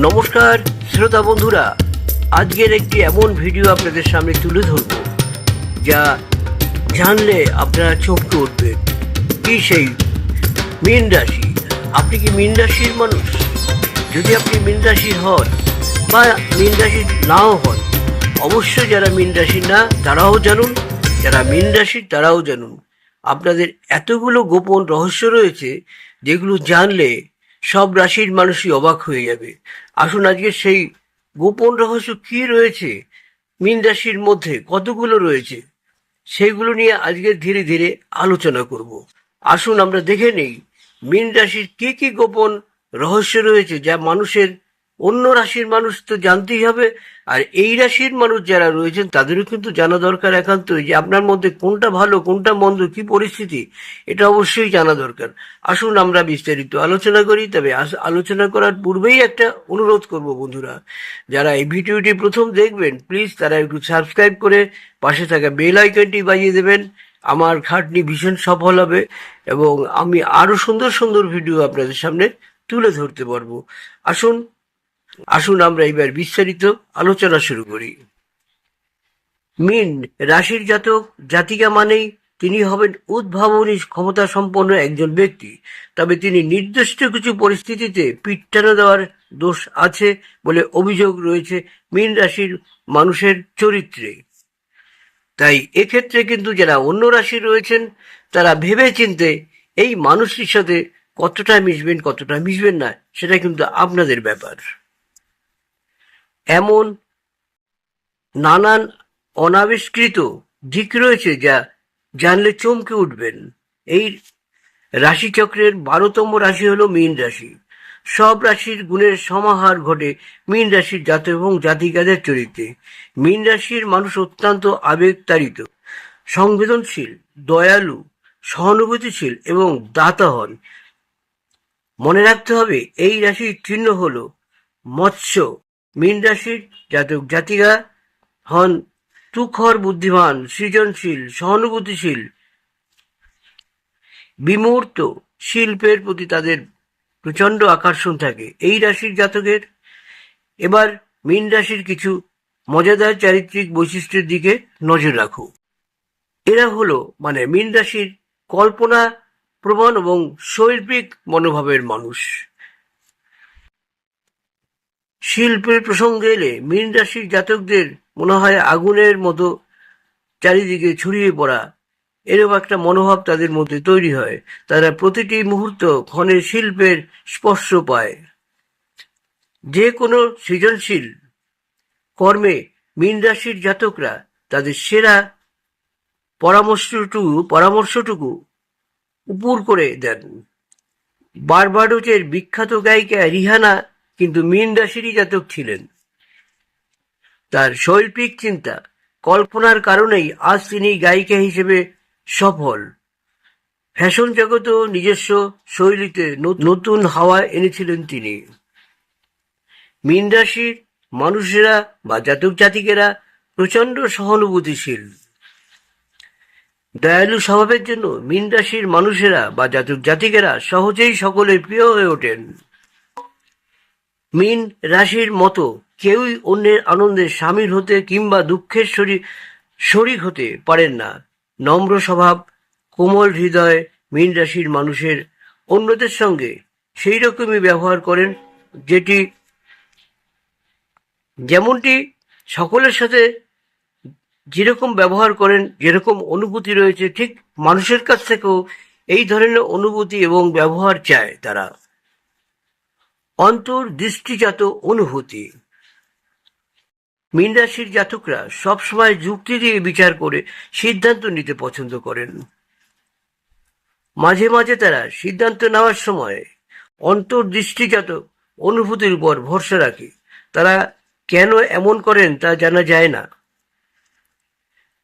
নমস্কার, শ্রোতা বন্ধুরা, আজকের একটি এমন ভিডিও আপনাদের সামনে তুলে ধরব, যা জানলে আপনারা চমকে উঠবেন কি সেই মীন রাশি? আপনি কি মীন রাশির মানুষ? যদি আপনি মীন রাশির হন বা মীন রাশির নাও হন, অবশ্যই যারা মীন রাশির না, তারাও জানুন। যারা মীন রাশির, তারাও জানুন। আপনাদের এতগুলো গোপন রহস্য রয়েছে, যেগুলো জানলে সব রাশির মানুষই অবাক হয়ে যাবে। আসুন আজকে সেই গোপন রহস্য কি রয়েছে? মিন রাশির মধ্যে কতগুলো রয়েছে? সেইগুলো নিয়ে আজকে ধীরে ধীরে আলোচনা করব। আসুন আমরা দেখে নেই, মিন রাশির কি কি গোপন রহস্য রয়েছে যা মানুষের অন্য রাশির মানুষ তো জানতেই হবে। আর এই রাশির মানুষ যারা রয়েছেন, তাদেরও কিন্তু জানা দরকার একান্তই যে আপনার মধ্যে কোনটা ভালো, কোনটা মন্দ, কি পরিস্থিতি, এটা অবশ্যই জানা দরকার। আসুন আমরা বিস্তারিত আলোচনা করি, তবে আলোচনা করার পূর্বেই একটা অনুরোধ করব বন্ধুরা। যারা এই ভিডিওটি প্রথম দেখবেন প্লিজ তারা একটু সাবস্ক্রাইব করে পাশে থাকা বেল আইকনটি বাজিয়ে দেবেন। আমার খাটনি ভীষণ সফল হবে এবং আমি আরও সুন্দর সুন্দর ভিডিও আপনাদের সামনে তুলে ধরতে পারব। আসুন আসুন আমরা এবার বিস্তারিত আলোচনা শুরু করি। মিন রাশির জাতক, জাতিকা মানেই তিনি হবেন উদ্ভাবনী ক্ষমতা সম্পন্ন একজন ব্যক্তি। তবে তিনি নির্দিষ্ট কিছু পরিস্থিতিতে পিঠটানা দেওয়ার দোষ আছে বলে অভিযোগ রয়েছে মিন রাশির মানুষের চরিত্রে। তাই এক্ষেত্রে কিন্তু যারা অন্য রাশি রয়েছেন, তারা ভেবে চিনতে এই মানুষটির সাথে কতটা মিশবেন কতটা মিশবেন না, সেটা কিন্তু আপনাদের ব্যাপার। এমন নানান অনাবিষ্কৃত দিক রয়েছে যা জানলে চমকে উঠবেন। এই রাশিচক্রের বারোতম রাশি হলো মীন রাশি। সব রাশির গুণের সমাহার ঘটে মীন রাশির জাত এবং জাতিকাদের চরিত্রে। মীন রাশির মানুষ অত্যন্ত আবেগতাড়িত, সংবেদনশীল, দয়ালু, সহানুভূতিশীল এবং দাতা হন মনে রাখতে হবে, এই রাশির চিহ্ন হলো মৎস্য মীন রাশির জাতক জাতিকা হন তুখর বুদ্ধিমান, সৃজনশীল, সহানুভূতিশীল। বিমূর্ত শিল্পের প্রতি তাদের প্রচণ্ড আকর্ষণ থাকে। এই রাশির জাতকের এবার মীন রাশির কিছু মজাদার চারিত্রিক বৈশিষ্ট্যের দিকে নজর রাখো এরা হলো মানে মীন রাশির কল্পনা প্রবণ এবং শৈল্পিক মনোভাবের মানুষ। শিল্পের প্রসঙ্গে এলে মীন রাশির জাতকদের মনে হয় আগুনের মতো চারিদিকে ছড়িয়ে পড়া। এরকম একটা মনোভাব তাদের মধ্যে তৈরি হয়। তারা প্রতিটি মুহূর্ত ক্ষণের শিল্পের স্পর্শ পায়। যে কোনো সৃজনশীল কর্মে মীন রাশির জাতকরা তাদের সেরা পরামর্শটুকু পরামর্শটুকু উপর করে দেন। বারবাডোসের বিখ্যাত গায়িকা রিহানা কিন্তু মীন রাশিরই জাতক ছিলেন। তার শৈল্পিক চিন্তা কল্পনার কারণেই আজ তিনি গায়িকা হিসেবে সফল। ফ্যাশন জগতেও নিজস্ব শৈলীতে নতুন হাওয়া এনেছিলেন তিনি। মীন রাশির মানুষেরা বা জাতক জাতিকেরা প্রচণ্ড সহানুভূতিশীল। দয়ালু স্বভাবের জন্য মীন রাশির মানুষেরা বা জাতক জাতিকেরা সহজেই সকলের প্রিয় হয়ে ওঠেন। মীন রাশির মতো কেউই অন্যের আনন্দে সামিল হতে কিংবা দুঃখের শরীর, শরিক হতে পারেন না। নম্র স্বভাব, কোমল হৃদয় মীন রাশির মানুষের অন্যদের সঙ্গে সেই রকমই ব্যবহার করেন যেটি, যেমনটি সকলের সাথে যেরকম ব্যবহার করেন, যেরকম অনুভূতি রয়েছে, ঠিক মানুষের কাছ থেকেও এই ধরনের অনুভূতি এবং ব্যবহার চায় তারা। অন্তর্দৃষ্টিজাত অনুভূতি। মীন রাশির জাতকরা সবসময় যুক্তি দিয়ে বিচার করে সিদ্ধান্ত নিতে পছন্দ করেন। মাঝে মাঝে তারা সিদ্ধান্ত নেওয়ার সময় অন্তর্দৃষ্টিজাত অনুভূতির উপর ভরসা রাখে। তারা কেন এমন করেন তা জানা যায় না।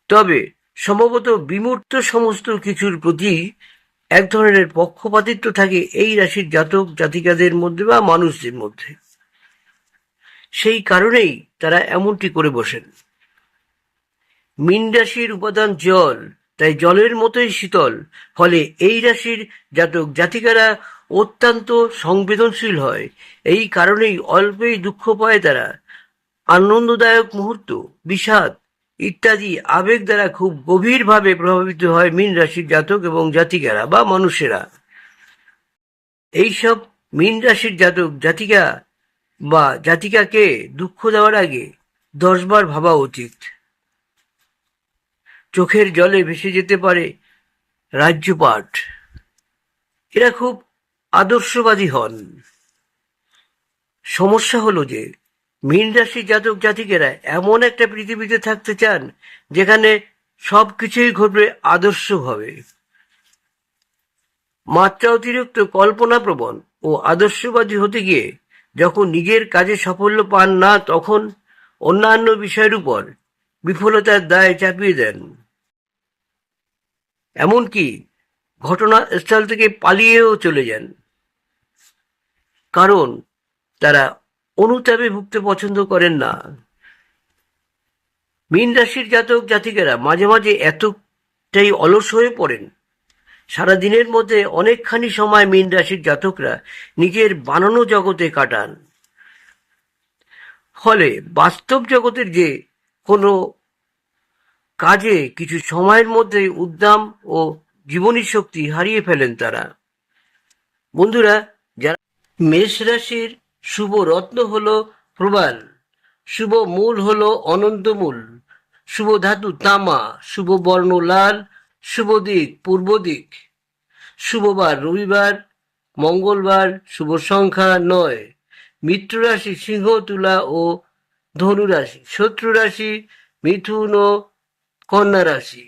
তবে সম্ভবত বিমূর্ত সমস্ত কিছুর প্রতি এক ধরনের পক্ষপাতিত্ব থাকে এই রাশির জাতক জাতিকাদের মধ্যে বা মানুষদের মধ্যে। সেই কারণেই তারা এমনটি করে বসেন। মিন রাশির উপাদান জল, তাই জলের মতোই শীতল। ফলে এই রাশির জাতক জাতিকারা অত্যন্ত সংবেদনশীল হয়। এই কারণেই অল্পেই দুঃখ পায় তারা। আনন্দদায়ক মুহূর্ত, বিষাদ ইত্যাদি আবেগ দ্বারা খুব গভীরভাবে প্রভাবিত হয় মীন রাশির জাতক এবং জাতিকারা বা মানুষেরা এইসব মীন রাশির জাতক, জাতিকা বা জাতিকাকে দুঃখ দেওয়ার আগে দশবার ভাবা উচিত। চোখের জলে ভেসে যেতে পারে রাজ্যপাট। এরা খুব আদর্শবাদী হন। সমস্যা হলো যে মীন রাশি জাতক জাতিকেরা এমন একটা পৃথিবীতে থাকতে চান, যেখানে সব কিছুই ঘটবে আদর্শভাবে। মাত্রা অতিরিক্ত কল্পনাপ্রবণ ও আদর্শবাদী হতে গিয়ে যখন নিজের কাজে সাফল্য পান না, তখন অন্যান্য বিষয়ের উপর বিফলতার দায় চাপিয়ে দেন। এমনকি ঘটনাস্থল থেকে পালিয়েও চলে যান। কারণ তারা অনুতাপে ভুগতে পছন্দ করেন না। মীন রাশির জাতক জাতিকেরা মাঝে মাঝে এতটাই অলস হয়ে পড়েন। সারা দিনের মধ্যে অনেকখানি সময় মীন রাশির জাতকরা নিজের বানানো জগতে কাটান। ফলে বাস্তব জগতের যে কোনো কাজে কিছু সময়ের মধ্যে উদ্দাম ও জীবনী শক্তি হারিয়ে ফেলেন তারা। বন্ধুরা, যারা মেষ রাশির শুভ রত্ন হল প্রবাল শুভ মূল হলো অনন্তমূল, শুভ ধাতু তামা, শুভ বর্ণ লাল, শুভ দিক পূর্ব দিক, শুভবার রবিবার, মঙ্গলবার, শুভ সংখ্যা নয় মিত্র রাশি সিংহ তুলা ও ধনু রাশি শত্রু রাশি মিথুন ও কন্যা রাশি।